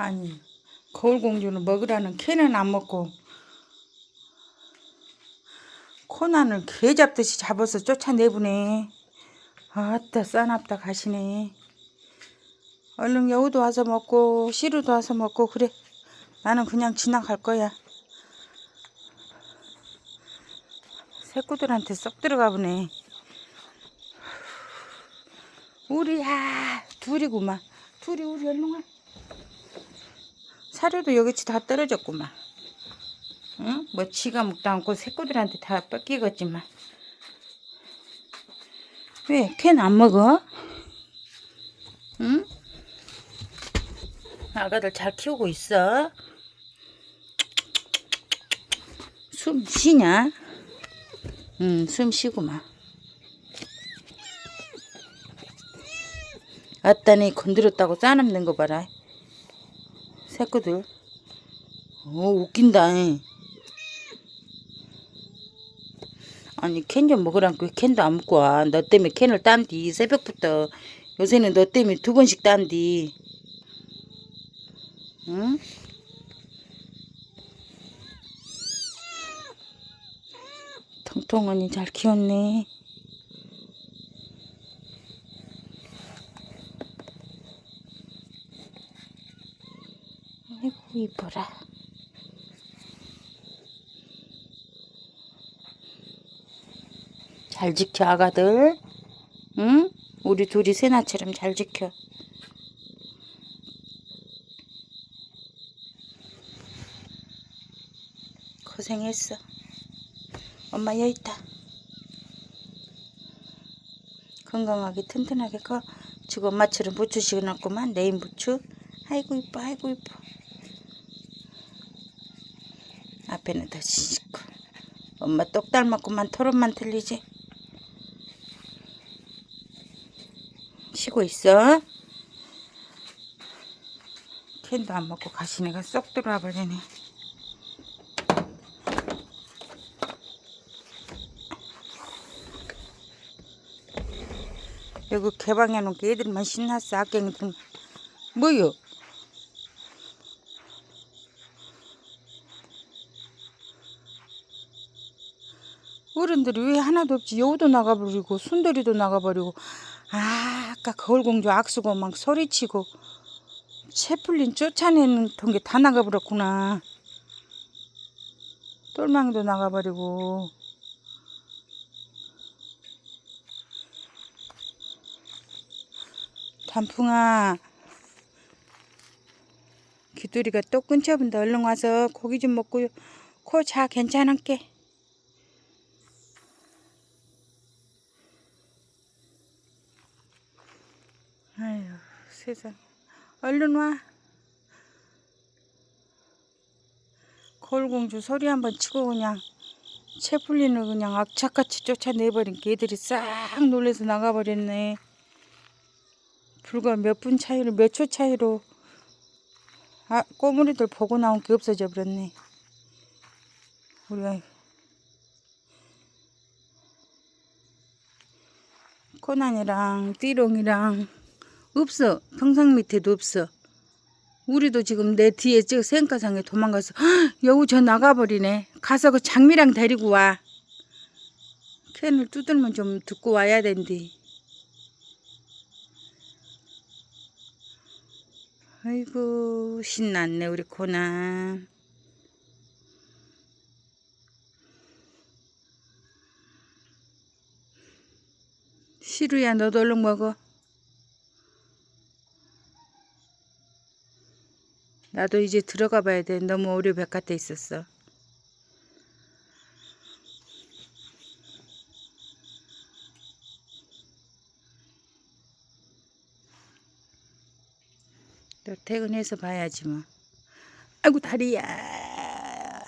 아니 거울공주는 먹으라는 캐는 안 먹고 코난을 개 잡듯이 잡아서 쫓아내보네. 아따 싸납다 가시네. 얼른 여우도 와서 먹고 시루도 와서 먹고 그래. 나는 그냥 지나갈 거야. 새꾸들한테 쏙 들어가 보네. 우리야 둘이구만. 둘이 우리 얼른 와. 사료도 여기치 다 떨어졌구만. 응? 뭐 지가 먹다 않고 새끼들한테 다 뺏기겠지만. 왜? 캔 안 먹어? 응? 아가들 잘 키우고 있어? 숨 쉬냐? 응, 숨 쉬고만. 아따니 건드렸다고 싸남는 거 봐라. 새끼들. 오, 웃긴다. 아니, 캔 좀 먹으라니까 왜 캔도 안 먹고 와. 너 때문에 캔을 딴디. 새벽부터. 요새는 너 때문에 두 번씩 딴디. 응? 통통하니 잘 키웠네. 아이고, 이뻐라. 잘 지켜, 아가들. 응? 우리 둘이 세나처럼 잘 지켜. 고생했어. 엄마 여기 있다. 건강하게 튼튼하게 커. 지금 엄마처럼 부추 시원했구만. 네임 부추. 아이고 이뻐 아이고 이뻐. 앞에는 더 씻고. 엄마 똑 닮았구만. 토론만 틀리지. 쉬고 있어. 캔도 안 먹고 가시네가 쏙 들어와 버리네. 여기 개방해 놓은 게 애들만 신났어. 악갱이들. 뭐요? 어른들이 왜 하나도 없지? 여우도 나가버리고 순돌이도 나가버리고. 아 아까 거울공주 악수고 막 소리치고. 채플린 쫓아내는 게다 나가버렸구나. 똘망이도 나가버리고. 단풍아. 귀뚜리가 또 끊쳐본다. 얼른 와서 고기 좀 먹고 코 자 괜찮을게 아유 세상. 얼른 와. 거울공주 소리 한번 치고 그냥 채플린을 그냥 악착같이 쫓아내버린 게 애들이 싹 놀래서 나가버렸네. 불과 몇 분 차이로 몇 초 차이로 아 꼬물이들 보고 나온 게 없어져 버렸네. 우리가 코난이랑 띠롱이랑 없어. 평상 밑에도 없어. 우리도 지금 내 뒤에 저 생가상에 도망가서 헉, 여우 저 나가버리네. 가서 그 장미랑 데리고 와. 캔을 두들면 좀 듣고 와야 된디. 아이고 신났네 우리 코난 시루야 너도 얼른 먹어 나도 이제 들어가 봐야 돼 너무 오래 바깥에 있었어 또 퇴근해서 봐야지 뭐. 아이고 다리야.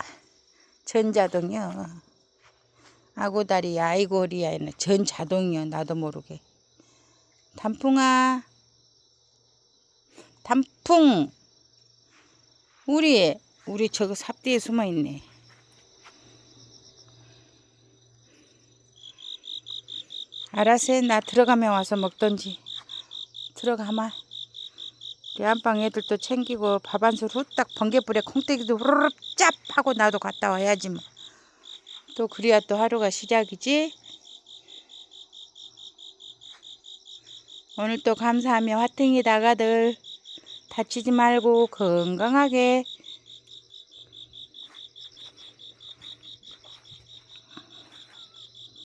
전자동이요. 아고 다리야. 아이고 우리야. 전자동이요. 나도 모르게. 단풍아. 단풍. 우리 우리 저거 삽뒤에 숨어 있네. 알았어. 나 들어가면 와서 먹던지. 들어가마. 우리 안방 애들도 챙기고 밥 한 술 후딱 번개불에 콩떼기도 후루룩 짭 하고 나도 갔다 와야지 뭐. 또 그래야 또 하루가 시작이지. 오늘 또 감사하며 화팅이 다가들 다치지 말고 건강하게